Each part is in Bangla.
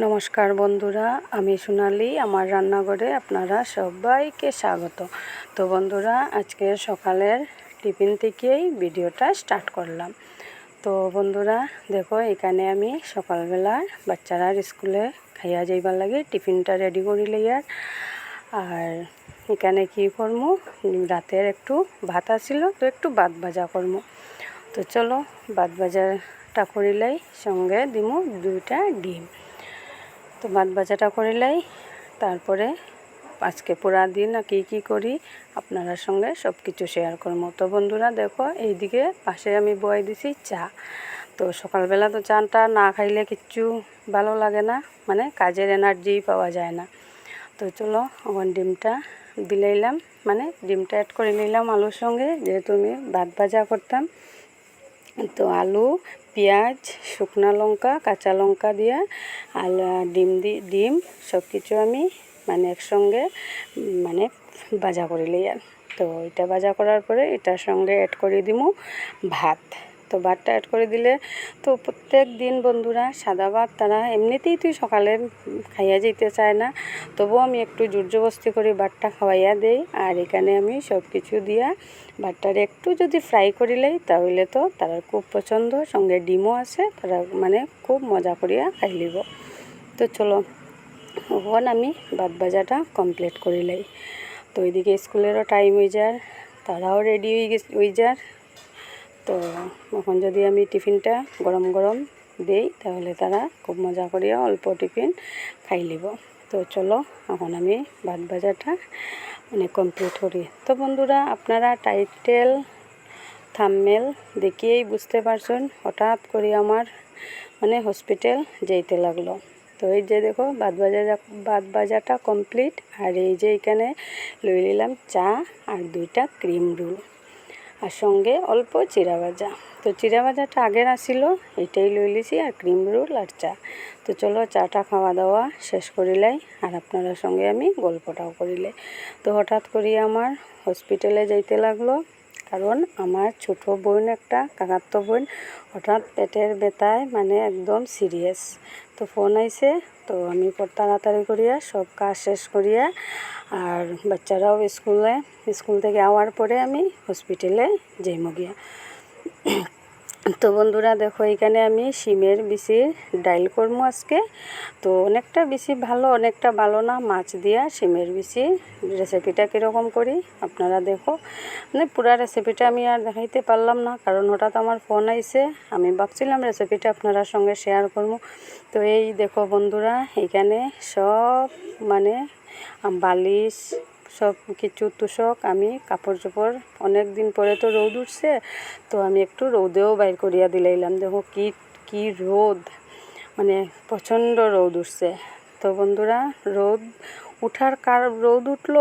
নমস্কার বন্ধুরা, আমি সোনালি, আমার রান্নাঘরে আপনারা সবাইকে স্বাগত। তো বন্ধুরা, আজকে সকালের টিফিন থেকেই ভিডিওটা স্টার্ট করলাম। তো বন্ধুরা, দেখো, এখানে আমি সকালবেলা বাচ্চারা স্কুলে খাইয়া যাইবার লাগে, টিফিনটা রেডি করি লইয়ার আর এখানে কি করব রাতের একটু ভাত আসছিল তো একটু ভাত ভাজা করব তো চলো, ভাত ভাজাটা করিলেই সঙ্গে দিমু দুইটা ডিম। তো ভাত ভাজাটা করিলাই তারপরে আজকে পুরা দিন কী কী করি আপনার সঙ্গে সব কিছু শেয়ার করব। তো বন্ধুরা দেখো, এইদিকে পাশে আমি বয়ে দিছি চা। তো সকালবেলা তো চাটা না খাইলে কিচ্ছু ভালো লাগে না মানে কাজের এনার্জি পাওয়া যায় না। তো চলো, এখন ডিমটা দিলাইলাম মানে ডিমটা অ্যাড করে নিলাম আলুর সঙ্গে, যেহেতু আমি ভাত ভাজা করতাম। তো আলু, পেঁয়াজ, শুকনো লঙ্কা, কাঁচা লঙ্কা দিয়া আল ডিম দি, ডিম সব কিছু আমি মানে একসঙ্গে মানে ভাজা করে লই আর। তো এটা ভাজা করার পরে এটার সঙ্গে অ্যাড করে দিমু ভাত। তো ভাতটা অ্যাড করে দিলে তো প্রত্যেক দিন বন্ধুরা সাদা ভাত তারা এমনিতেই তুই সকালে খাইয়া যেতে চায় না। তবুও আমি একটু জোরজবস্তি করে ভাতটা খাওয়াইয়া দেই আর এখানে আমি সব কিছু দিয়া ভাতটার একটু যদি ফ্রাই করিলেই তাহলে তো তারা খুব পছন্দ। সঙ্গে ডিমও আছে, তারা মানে খুব মজা করিয়া খাই লিব। তো চলো ওখান আমি ভাত ভাজাটা কমপ্লিট করিলাই তো ওইদিকে স্কুলেরও টাইম হয়ে যার, তারাও রেডি হয়ে গেছে, হয়ে যার। তো এখন যদি আমি টিফিনটা গরম গরম দেই, তাহলে তারা খুব মজা করিয়া অল্প টিফিন খাই লিব। তো চলো, এখন আমি ভাত ভাজাটা মানে কমপ্লিট করি। তো বন্ধুরা, আপনারা টাইটেল থামমেল দেখিয়েই বুঝতে পারছেন, হঠাৎ করে আমার মানে হসপিটাল যেতে লাগল। তো এই যে দেখো, ভাত ভাজা ভাত বাজাটা কমপ্লিট আর এই যে এখানে লই নিলাম চা আর দুইটা ক্রিম রোল আর সঙ্গে অল্প চিরা ভাজা। তো চিরা ভাজাটা আগের আসিল, এটাই লই লিছি, আর ক্রিম রোল আর চা। তো চলো চাটা খাওয়া দাওয়া শেষ করিলাই আর আপনারা সঙ্গে আমি গল্পটাও করিলে তো হঠাৎ করি আমার হসপিটালে যাইতে লাগল কারণ আমার ছোট বোন একটা, কাকাত্ত বোন, হঠাৎ পেটের ব্যথায় মানে একদম সিরিয়াস তো ফোন আইছে, তো আমি তাড়াতাড়ি করিয়া সব কাজ শেষ করিয়া আর বাচ্চারাও স্কুলে, স্কুল থেকে আওয়ার পরে আমি হসপিটালে যাইমো গিয়া। তো বন্ধুরা দেখো, এখানে আমি শিমের বিচির ডাইল করব আজকে। তো অনেকটা বেশি ভালো, অনেকটা ভালো না? মাছ দিয়া শিমের বিচি। রেসিপিটা কীরকম করি আপনারা দেখো। মানে পুরা রেসিপিটা আমি আর দেখাইতে পারলাম না, কারণ হঠাৎ আমার ফোন আইছে। আমি ভাবছিলাম রেসিপিটা আপনারা সঙ্গে শেয়ার করব তো এই দেখো বন্ধুরা, এখানে সব মানে বালিশ সব কিছু তুষক, আমি কাপড় চোপড় অনেক দিন পরে তো রোদ উঠছে, তো আমি একটু রোদেও বাইর করিয়া দিলাইলাম। দেখো কি কি রোদ মানে প্রচণ্ড রোদ উঠছে। তো বন্ধুরা, রোদ উঠার কার, রোদ উঠল?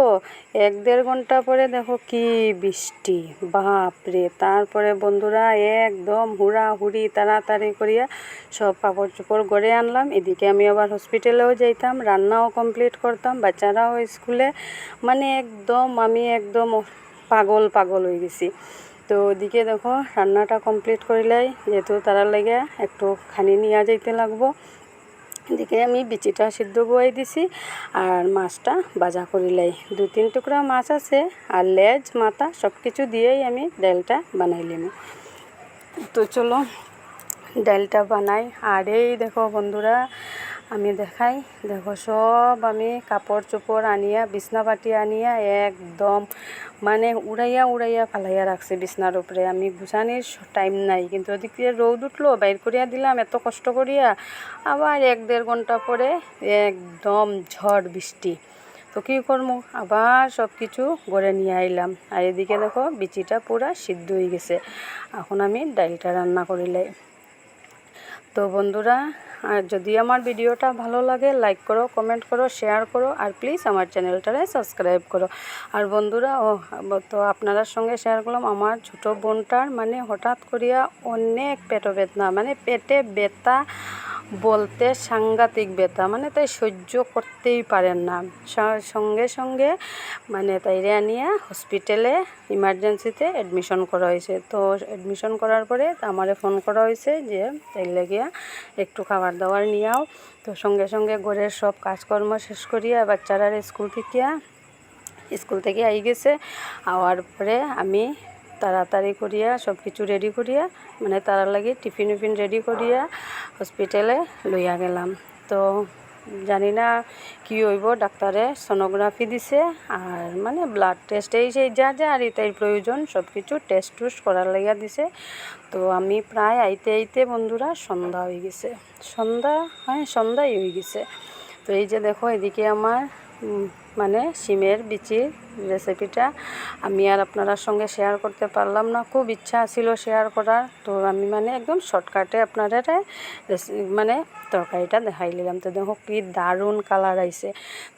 এক দেড় ঘণ্টা পরে দেখো কি বৃষ্টি। বাপরে, তারপরে বন্ধুরা একদম হুড়াহুড়ি তাড়াতাড়ি করিয়া সব কাপড় চোপড় গড়ে আনলাম। এদিকে আমি আবার হসপিটালেও যাইতাম, রান্নাও কমপ্লিট করতাম, বাচ্চারাও স্কুলে। মানে একদম আমি একদম পাগল পাগল হয়ে গেছি। তো ওদিকে দেখো, রান্নাটা কমপ্লিট করিলাই, যেহেতু তারা লেগে একটু খানি নিয়ে যাইতে লাগবো। এদিকে আমি বিচিটা সিদ্ধ বয়ে দিছি আর মাছটা বাজা করিলাই দু, তিন টুকরা মাছ আছে আর লেজ, মাথা সব কিছু দিয়েই আমি ডালটা বানাইলাম তো চলো, ডালটা বানাই। আর এই দেখো বন্ধুরা আমি দেখাই, দেখো সব আমি কাপড় চোপড় আনিয়া, বিছনা পাটি আনিয়া একদম মানে উড়াইয়া উড়াইয়া ফালাইয়া রাখছে বিছনার উপরে। আমি গুছানির টাইম নাই, কিন্তু ওদিকে রোদ উঠল, বাইর করিয়া দিলাম, এত কষ্ট করিয়া। আবার এক দেড় ঘণ্টা পরে একদম ঝড় বৃষ্টি। তো কী করব আবার সব কিছু গড়ে নিয়ে আইলাম। আর এদিকে দেখো বিচিটা পুরা সিদ্ধ হয়ে গেছে। এখন আমি ডালটা রান্না করিলাই তো বন্ধুরা আর যদি আমার ভিডিওটা ভালো লাগে লাইক করো কমেন্ট করো শেয়ার করো, আর প্লিজ আমার চ্যানেলটারে সাবস্ক্রাইব করো। আর বন্ধুরা, ও, তো আপনার সঙ্গে শেয়ার করলাম, আমার ছোট বোনটার মানে হঠাৎ করিয়া অনেক পেটো বেদনা মানে পেটে ব্যথা বলতে সাংঘাতিক ব্যথা মানে তাই সহ্য করতেই পারেন না। সঙ্গে সঙ্গে মানে তাইরে নিয়ে হসপিটালে ইমার্জেন্সিতে অ্যাডমিশন করা হয়েছে। তো অ্যাডমিশন করার পরে আমারে ফোন করা হয়েছে যে, তাই লাগিয়া একটু খাবার দাবার নিয়েও তো সঙ্গে সঙ্গে ঘরের সব কাজকর্ম শেষ করিয়া বাচ্চারা স্কুল থেকে স্কুল থেকে আই গেছে। আওয়ার পরে আমি তাড়াতাড়ি করিয়া সব কিছু রেডি করিয়া মানে তার লাগে টিফিন উফিন রেডি করিয়া হসপিটালে লইয়া গেলাম। তো জানি না কি হইব, ডাক্তারে সোনোগ্রাফি দিছে, আর মানে ব্লাড টেস্ট এই সেই যা যা, আর এটাই প্রয়োজন সব কিছু টেস্ট টুস্ট করার লাগিয়া দিছে। তো আমি প্রায় আইতে আইতে বন্ধুরা সন্ধ্যা হয়ে গেছে। সন্ধ্যা হ্যাঁ সন্ধ্যাই হয়ে গেছে। তো এই যে দেখো, এদিকে আমার মানে সিমের বিচির রেসিপিটা আমি আর আপনার সঙ্গে শেয়ার করতে পারলাম না। খুব ইচ্ছা ছিল শেয়ার করার। তো আমি মানে একদম শর্টকাটে আপনারা মানে তরকারিটা দেখাই নিলাম। তো দেখো কি দারুণ কালার আইছে।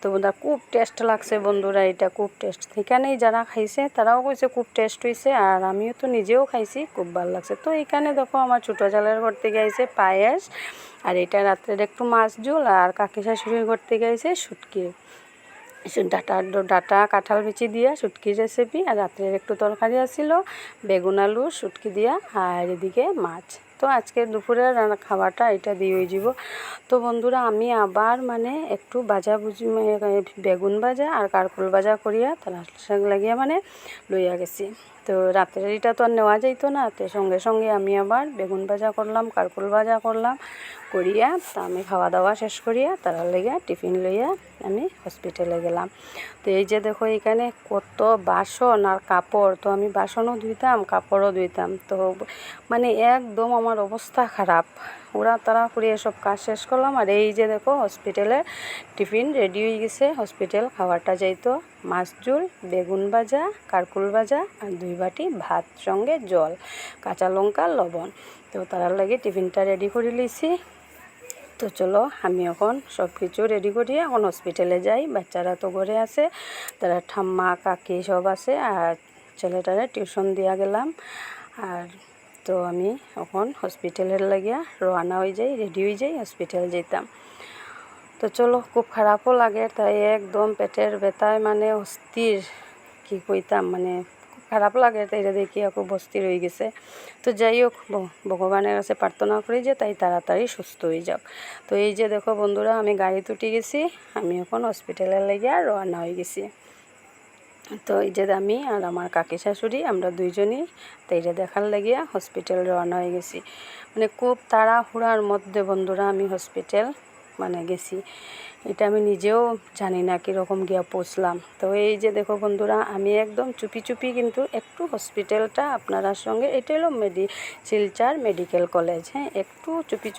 তো বন্ধুরা খুব টেস্ট লাগছে বন্ধুরা এটা। খুব টেস্ট এখানেই যারা খাইছে তারাও কইছে খুব টেস্ট হয়েছে আর আমিও তো নিজেও খাইছি, খুব ভালো লাগছে। তো এখানে দেখো আমার ছোটো জালের ঘর থেকে আইছে পায়েস আর এটা রাত্রের একটু মাছ ঝোল আর কাকি শাশুড়ির ঘর থেকে আইছে শুটকি। ডাটা ডাটা, কাঁঠাল বিচি দিয়া শুটকির রেসিপি আর রাত্রের একটু তরকারি আসিল বেগুন আলু, শুটকি দিয়া, আর এদিকে মাছ। তো আজকে দুপুরে খাবারটা এটা দিয়ে যাব তো বন্ধুরা, আমি আবার মানে একটু বাজা বুঝি মানে বেগুন ভাজা আর কারকুল বাজা করিয়া তার লাগিয়া মানে লইয়া গেছি। তো রাত্রের এটা তো আর নেওয়া যাইতো না, তো সঙ্গে সঙ্গে আমি আবার বেগুন ভাজা করলাম, কারকুল ভাজা করলাম, করিয়া তা আমি খাওয়া দাওয়া শেষ করিয়া তার লেগে টিফিন লইয়া আমি হসপিটালে গেলাম। তো এই যে দেখো এখানে কত বাসন আর কাপড়, তো আমি বাসনও ধুইতাম, কাপড়ও ধুইতাম, তো মানে একদম আমার অবস্থা খারাপ। ওরা তারা করে সব কাজ শেষ করলাম। আর এই যে দেখো হসপিটালে টিফিন রেডি হয়ে গেছে। হসপিটাল খাবারটা যাইতো মাছ ঝোল, বেগুন ভাজা, কারকুল ভাজা আর দুই বাটি ভাত সঙ্গে জল, কাঁচা লঙ্কা, লবণ। তো তার লাগে টিফিনটা রেডি করে লিছি তো চলো, আমি এখন সব কিছু রেডি করি এখন হসপিটালে যাই। বাচ্চারা তো ঘরে আছে, তারা ঠাম্মা, কাকি সব আছে। আর ছেলেটারে টিউশন দিয়া গেলাম। আর তো আমি এখন হসপিটালের লাগিয়া রওনা হয়ে যাই রেডি হয়ে যাই হসপিটাল যেতাম। তো চলো, খুব খারাপও লাগে, তাই একদম পেটের ব্যথায় মানে অস্থির, কি কইতাম মানে খুব খারাপ লাগে, তাই দেখি খুব অস্থির হয়ে গেছে। তো যাই হোক ভগবানের কাছে প্রার্থনা করি যে তাই তাড়াতাড়ি সুস্থ হয়ে যাক। তো এই যে দেখো বন্ধুরা, আমি গাড়িতে উঠে গেছি, আমি এখন হসপিটালের লাগিয়া রওনা হয়ে গেছি। তো এই যে আমি আর আমার কাকি শাশুড়ি, আমরা দুইজনই। তাইরে দেখার লাগিয়া হসপিটাল রওনা হয়ে গেছি। মানে খুব তাড়াহুড়ার মধ্যে বন্ধুরা আমি হসপিটাল মানে গেছি। এটা আমি নিজেও জানি না কীরকম গিয়া পৌঁছলাম। তো এই যে দেখো বন্ধুরা, আমি একদম চুপি চুপি কিন্তু একটু হসপিটালটা আপনার সঙ্গে, এটা হলো মেডি শিলচার মেডিকেল কলেজ হ্যাঁ একটু চুপি